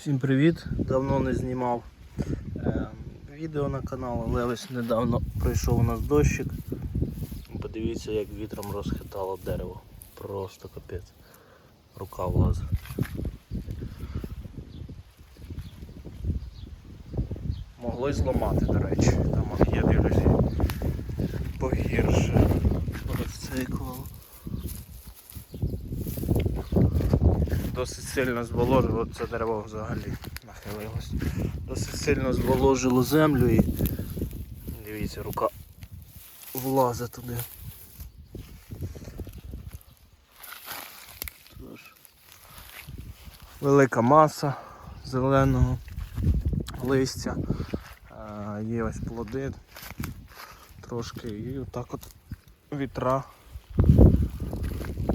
Всім привіт! Давно не знімав е, відео на канал, але ось недавно пройшов у нас дощик. Подивіться, як вітром розхитало дерево. Просто капець. Рука влазить. Могло й зламати, до речі. Там є дивлюсь погірше. Досить сильно зволожило це дерево взагалі нахилилось. Досить сильно зволожило землю і дивіться, рука влазить туди. Тож, велика маса зеленого листя. Є ось плоди трошки і отак от вітра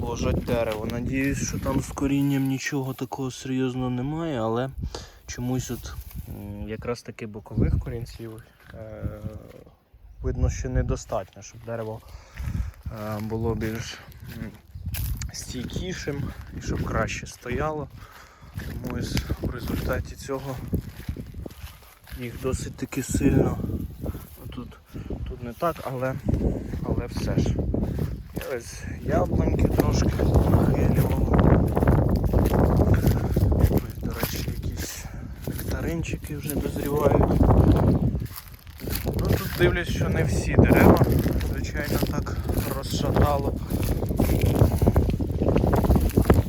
ложать дерево. Надіюсь, що там з корінням нічого такого серйозного немає, але чомусь от якраз таки бокових корінців е, видно, що недостатньо, щоб дерево е, було більш стійкішим і щоб краще стояло. Тому в результаті цього їх досить таки сильно. Тут, тут не так, але, але все ж. Ось яблуньки трошки нахилювало. Ось, до речі, якісь нектаринчики вже дозрівають. Ну тут дивлюсь, що не всі дерева, звичайно, так розшатало.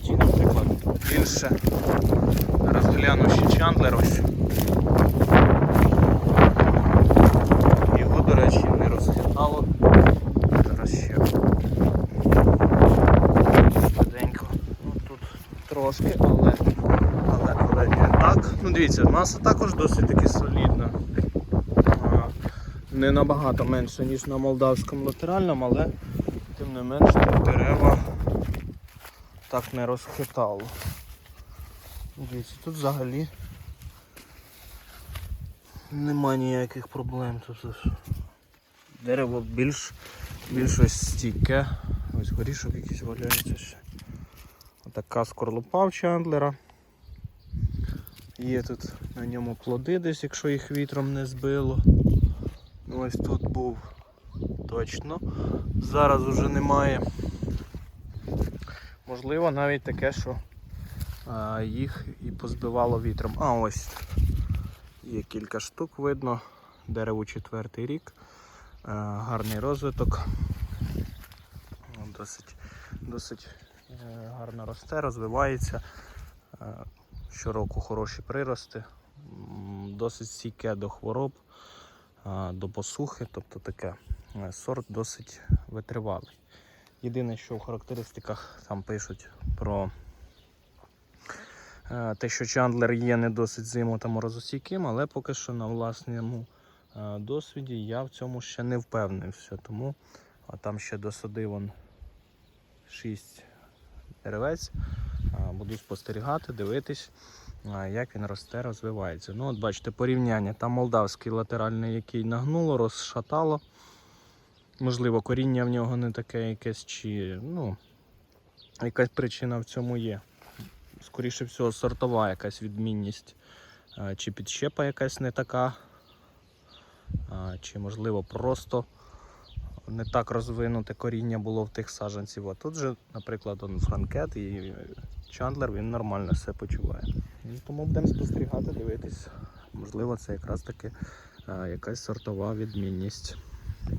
Ті, наприклад, більше розгляну ще Чандлер ось. Його, до речі, не розхитало. Зараз ще швиденько. Ну тут трошки, але, але, але не так. Ну дивіться, маса також досить таки солідна. Не набагато менше, ніж на молдавському латеральному, але тим не менш тут дерева так не розхитало. Дивіться, тут взагалі нема ніяких проблем. Тут дерево більш, більш ось стійке. Ось горішок якийсь валяється ще. Отака скорлупа в Чандлера. Є тут на ньому плоди десь, якщо їх вітром не збило. Ось тут був точно. Зараз уже немає. Можливо, навіть таке, що а, їх і позбивало вітром. А ось є кілька штук видно. Дереву четвертий рік. Е, гарний розвиток. Досить, досить гарно росте, розвивається. Е, Щороку хороші прирости, досить стійке до хвороб, е, до посухи, тобто таке е, сорт досить витривалий. Єдине, що в характеристиках там пишуть про е, те, що Чандлер є не досить зимо та морозостійким, але поки що на власному е, досвіді я в цьому ще не впевнився. Тому а там ще досадив он 6 деревець. Буду спостерігати, дивитись, як він росте, розвивається. Ну, от бачите, порівняння. Там молдавський латеральний, який нагнуло, розшатало. Можливо, коріння в нього не таке якесь, чи ну, якась причина в цьому є. Скоріше всього, сортова якась відмінність, чи підщепа якась не така, чи можливо просто не так розвинуте коріння було в тих саджанців. А тут же, наприклад, он франкет і Чандлер він нормально все почуває. Ну, Тому будемо спостерігати, дивитись. Можливо, це якраз таки якась сортова відмінність.